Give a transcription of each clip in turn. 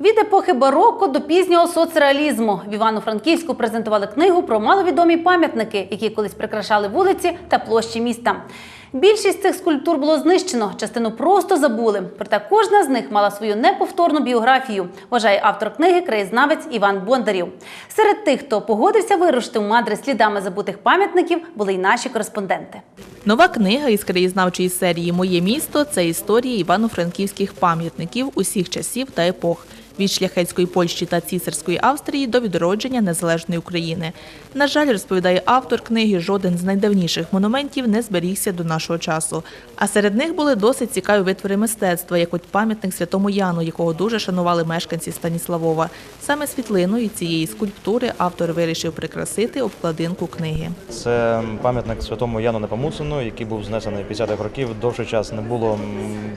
Від епохи бароко до пізнього соцреалізму в Івано-Франківську презентували книгу про маловідомі пам'ятники, які колись прикрашали вулиці та площі міста. Більшість цих скульптур було знищено, частину просто забули. Проте кожна з них мала свою неповторну біографію, вважає автор книги краєзнавець Іван Бондарів. Серед тих, хто погодився вирушити в мандри слідами забутих пам'ятників, були й наші кореспонденти. Нова книга із краєзнавчої серії Моє місто це історії івано-франківських пам'ятників усіх часів та епох. Від шляхетської Польщі та цісарської Австрії до відродження незалежної України. На жаль, розповідає автор книги, жоден з найдавніших монументів не зберігся до нашого часу. А серед них були досить цікаві витвори мистецтва, як от пам'ятник святому Яну, якого дуже шанували мешканці Станіславова. Саме світлиною цієї скульптури автор вирішив прикрасити обкладинку книги. Це пам'ятник святому Яну Непомуцену, який був знесений 50-х років. Довший час не було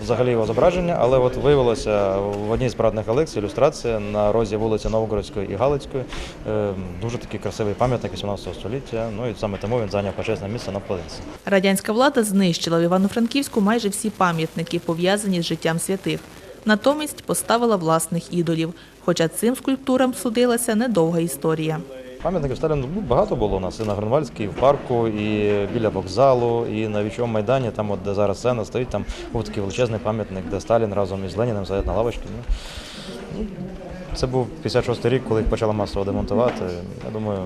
взагалі його зображення, але от виявилося в одній з парадних лекцій ілюстрація на розі вулиці Новгородської і Галицької. Е, Дуже такий красивий пам'ятник 18 століття. Ну і саме тому він зайняв почесне місце на полиці. Радянська влада знищила в Івано-Франківську майже всі пам'ятники, пов'язані з життям святих. Натомість поставила власних ідолів, хоча цим скульптурам судилася недовга історія. Пам'ятників Сталіну ну, багато було у нас і на Грунвальській, і в парку, і біля вокзалу, і на вічовому майдані, там, от, де зараз сцена стоїть, там був такий величезний пам'ятник, де Сталін разом із Леніним сидять на лавочці. Ну, ну, це був 56-й рік, коли їх почали масово демонтувати. Я думаю,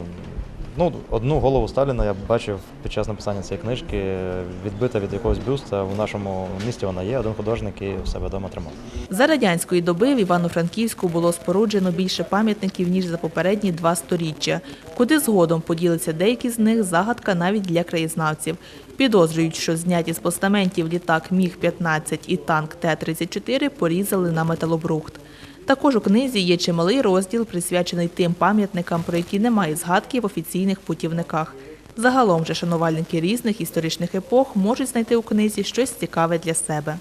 ну, одну голову Сталіна я бачив під час написання цієї книжки, відбита від якогось бюста. В нашому місті вона є, один художник який в себе вдома тримав. За радянської доби в Івано-Франківську було споруджено більше пам'ятників, ніж за попередні два сторіччя. Куди згодом поділиться деякі з них загадка навіть для краєзнавців. Підозрюють, що зняті з постаментів літак Міг-15 і танк Т-34 порізали на металобрухт. Також у книзі є чималий розділ, присвячений тим пам'ятникам, про які немає згадки в офіційних путівниках. Загалом же шанувальники різних історичних епох можуть знайти у книзі щось цікаве для себе.